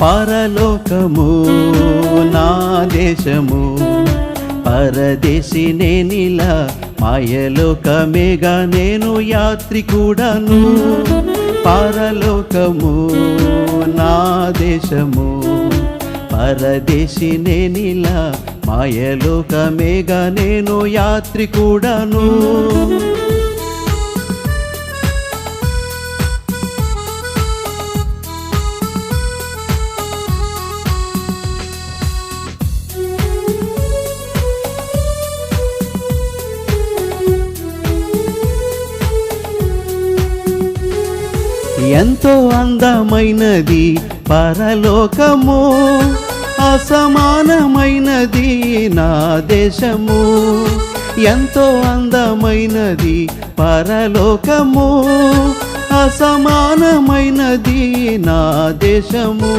పరలోకము నా దేశము. పరదేశి నేనిలా మాయలోకమేగా నేను యాత్రికుడను. పరలోకము నా దేశము. పరదేశి నేనిలా మాయలోకమేగా నేను యాత్రికుడను. ఎంతో అందమైనది పరలోకము అసమానమైనది నా దేశము. ఎంతో అందమైనది పరలోకము అసమానమైనది నా దేశము.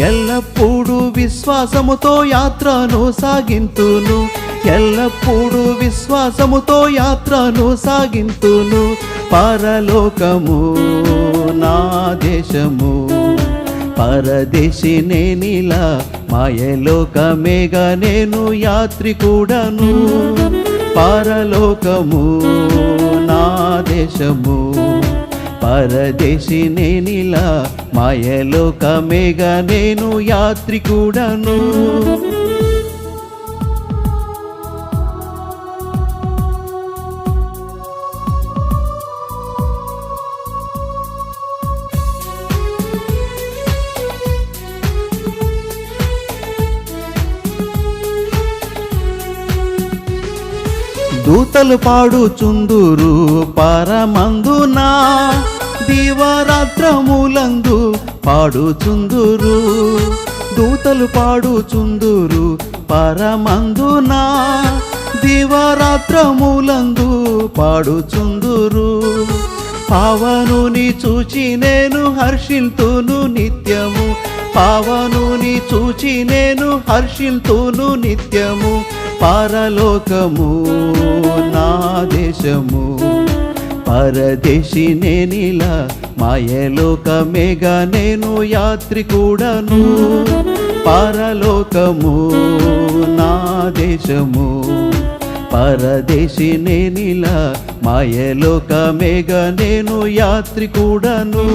ఎల్లప్పుడూ విశ్వాసముతో యాత్రను సాగింతును ఎల్లప్పుడూ విశ్వాసముతో యాత్రను సాగింతును. పరలోకము నా దేశము. పరదేశి నేనిలా మాయలోకమేగా నేను యాత్రికుడను. పరలోకము నా దేశము. పరదేశి నేనిలా మాయలోకమేగా నేను యాత్రికుడను. దూతలు పాడుచుందురు పరమందునా పాడు పాడుచుందురు. దూతలు పాడుచుందురు పరమందునా పాడు పాడుచుందురు. పావనుని చూచి నేను హర్షిల్తును నిత్యము పావనుని చూచి నేను హర్షిల్తును నిత్యము. పరలోకము నా దేశము. పరదేశి నేనిలా మాయలోకమేగా నేను యాత్రికుడను. పరలోకము నా దేశము. పరదేశి నేనిలా మాయలోకమేగా నేను యాత్రికుడను.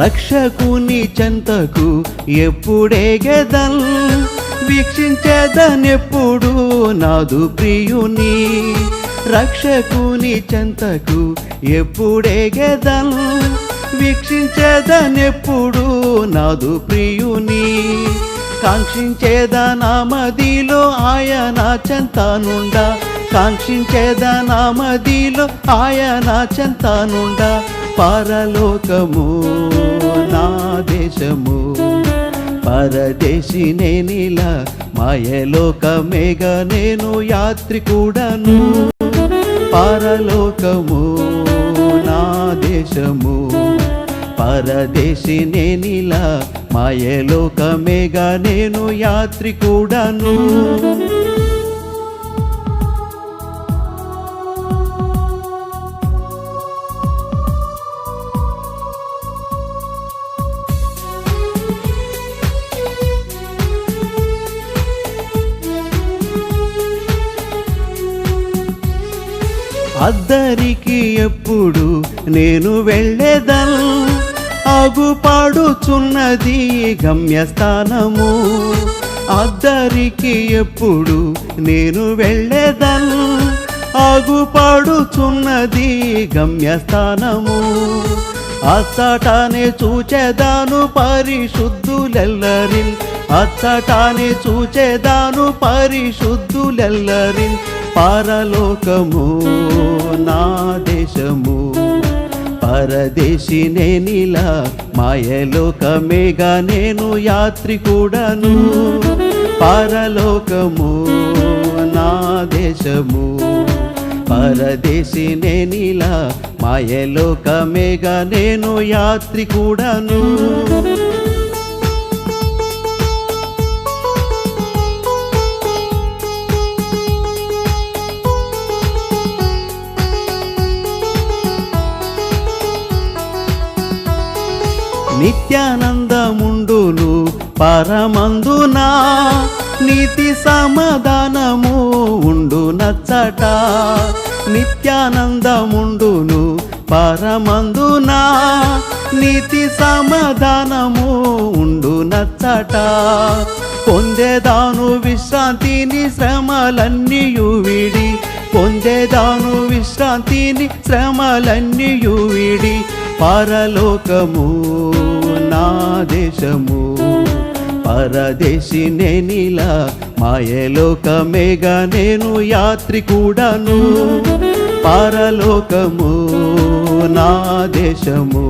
రక్షకుని చెంతకు ఎప్పుడే గెదల్. వీక్షించేదనెప్పుడు నాదు ప్రియుని. రక్షకుని చెంతకు ఎప్పుడే గెదల్. వీక్షించేదనెప్పుడు నాదు ప్రియుని. కాంక్షించేదా నా మదిలో ఆయన చెంతానుండా కాంక్షించేదా నా మదిలో ఆయన చెంతానుండా పరలోకము నా దేశము. పరదేశి నేనిలా మాయలోకమేగా నేను యాత్రికుడను. పరలోకము నా దేశము. పరదేశి నేనిలా మాయలోకమేగా నేను యాత్రికుడను. అద్దరికి ఎప్పుడు నేను వెళ్ళేదల్? ఆగుపాడుచున్నది గమ్యస్థానము. అద్దరికి ఎప్పుడు నేను వెళ్ళేదల్? ఆగుపాడుచున్నది గమ్యస్థానము. అచ్చటానే చూచేదాను పరిశుద్ధులెల్లరిన్. అచ్చటానే చూచేదాను పరిశుద్ధులెల్లరిన్. పరలోకము నా దేశము. పరదేశి నేనిలా మాయలోకమేగా నేను యాత్రికుడను. పరలోకము నా దేశము. పరదేశి నేనిలా మాయలోకమేగా నేను యాత్రి నిత్యానందముండును పరమందునా? నీతి సమాధానము ఉండు నచ్చట. నిత్యానందముండును పరమందునా? నీతి సమాధానము ఉండు నచ్చట. పొందేదాను విశ్రాంతిని శ్రమలన్నీయు విడి. పొందేదాను విశ్రాంతిని శ్రమలన్నీయు విడి. పరలోకము నా దేశము. పరదేశి నేనిలా మాయలోకమేగా నేను యాత్రి కూడాను పరలోకము నా దేశము.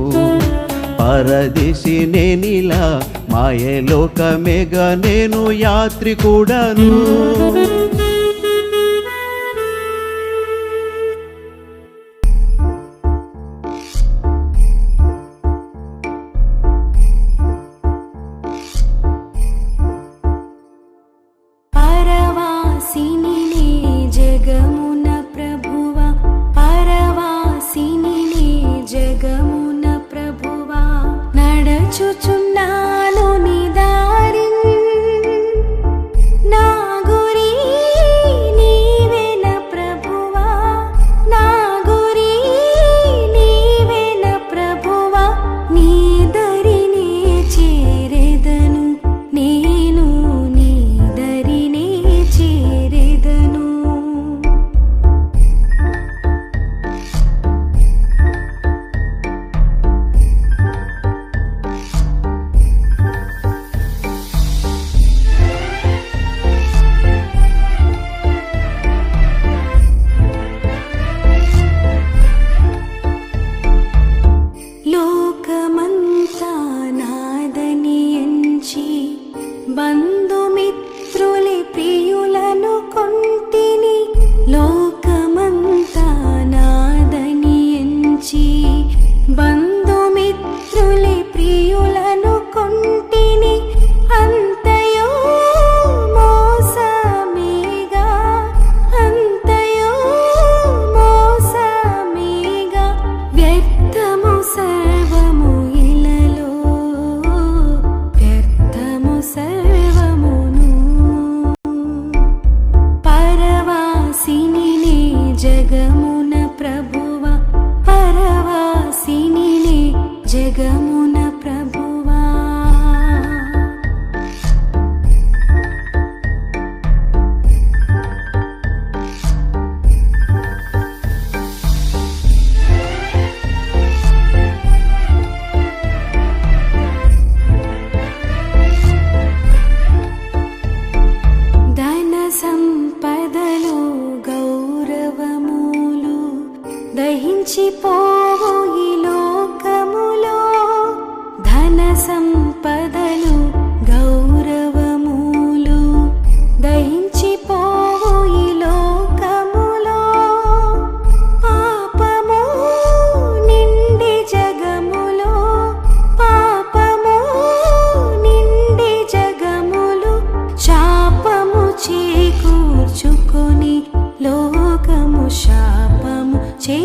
పరదేశి నేనిలా మాయలోకమేగా నేను యాత్రి కూడాను శాపము చే